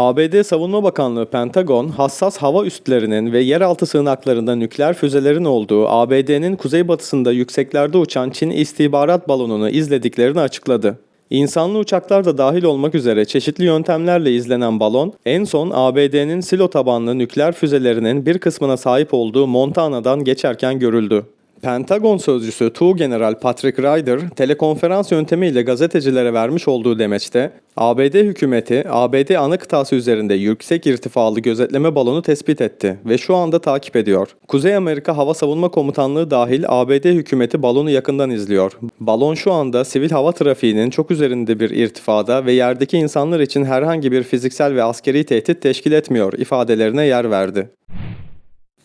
ABD Savunma Bakanlığı Pentagon, hassas hava üslerinin ve yeraltı sığınaklarında nükleer füzelerin olduğu ABD'nin kuzeybatısında yükseklerde uçan Çin istihbarat balonunu izlediklerini açıkladı. İnsanlı uçaklar da dahil olmak üzere çeşitli yöntemlerle izlenen balon, en son ABD'nin silo tabanlı nükleer füzelerinin bir kısmına sahip olduğu Montana'dan geçerken görüldü. Pentagon sözcüsü Tuğgeneral Patrick Ryder, telekonferans yöntemiyle gazetecilere vermiş olduğu demeçte, ABD hükümeti, ABD ana kıtası üzerinde yüksek irtifalı gözetleme balonu tespit etti ve şu anda takip ediyor. Kuzey Amerika Hava Savunma Komutanlığı dahil ABD hükümeti balonu yakından izliyor. Balon şu anda sivil hava trafiğinin çok üzerinde bir irtifada ve yerdeki insanlar için herhangi bir fiziksel ve askeri tehdit teşkil etmiyor ifadelerine yer verdi.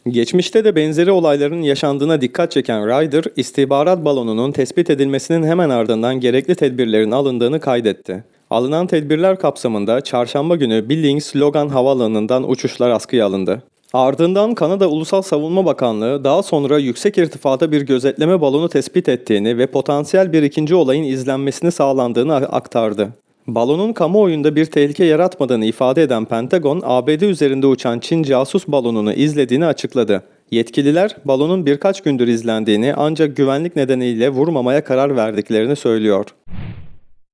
Geçmişte de benzeri olayların yaşandığına dikkat çeken Ryder, istihbarat balonunun tespit edilmesinin hemen ardından gerekli tedbirlerin alındığını kaydetti. Alınan tedbirler kapsamında çarşamba günü Billings Logan Havaalanı'ndan uçuşlar askıya alındı. Ardından Kanada Ulusal Savunma Bakanlığı daha sonra yüksek irtifada bir gözetleme balonu tespit ettiğini ve potansiyel bir ikinci olayın izlenmesini sağlandığını aktardı. Balonun kamuoyunda bir tehlike yaratmadığını ifade eden Pentagon, ABD üzerinde uçan Çin casus balonunu izlediğini açıkladı. Yetkililer balonun birkaç gündür izlendiğini ancak güvenlik nedeniyle vurmamaya karar verdiklerini söylüyor.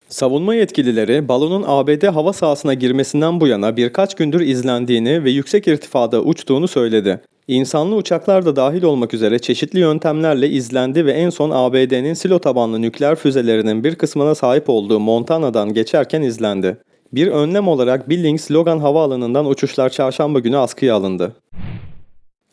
Savunma yetkilileri balonun ABD hava sahasına girmesinden bu yana birkaç gündür izlendiğini ve yüksek irtifada uçtuğunu söyledi. İnsanlı uçaklar da dahil olmak üzere çeşitli yöntemlerle izlendi ve en son ABD'nin silo tabanlı nükleer füzelerinin bir kısmına sahip olduğu Montana'dan geçerken izlendi. Bir önlem olarak Billings Logan Havaalanı'ndan uçuşlar çarşamba günü askıya alındı.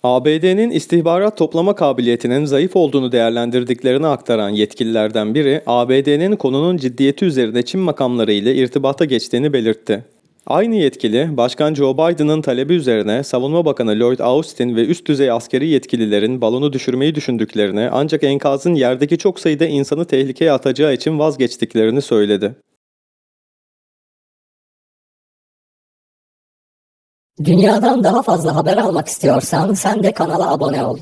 ABD'nin istihbarat toplama kabiliyetinin zayıf olduğunu değerlendirdiklerini aktaran yetkililerden biri, ABD'nin konunun ciddiyeti üzerine Çin makamları ile irtibata geçtiğini belirtti. Aynı yetkili, Başkan Joe Biden'ın talebi üzerine Savunma Bakanı Lloyd Austin ve üst düzey askeri yetkililerin balonu düşürmeyi düşündüklerini ancak enkazın yerdeki çok sayıda insanı tehlikeye atacağı için vazgeçtiklerini söyledi. Dünyadan daha fazla haber almak istiyorsan sen de kanala abone ol.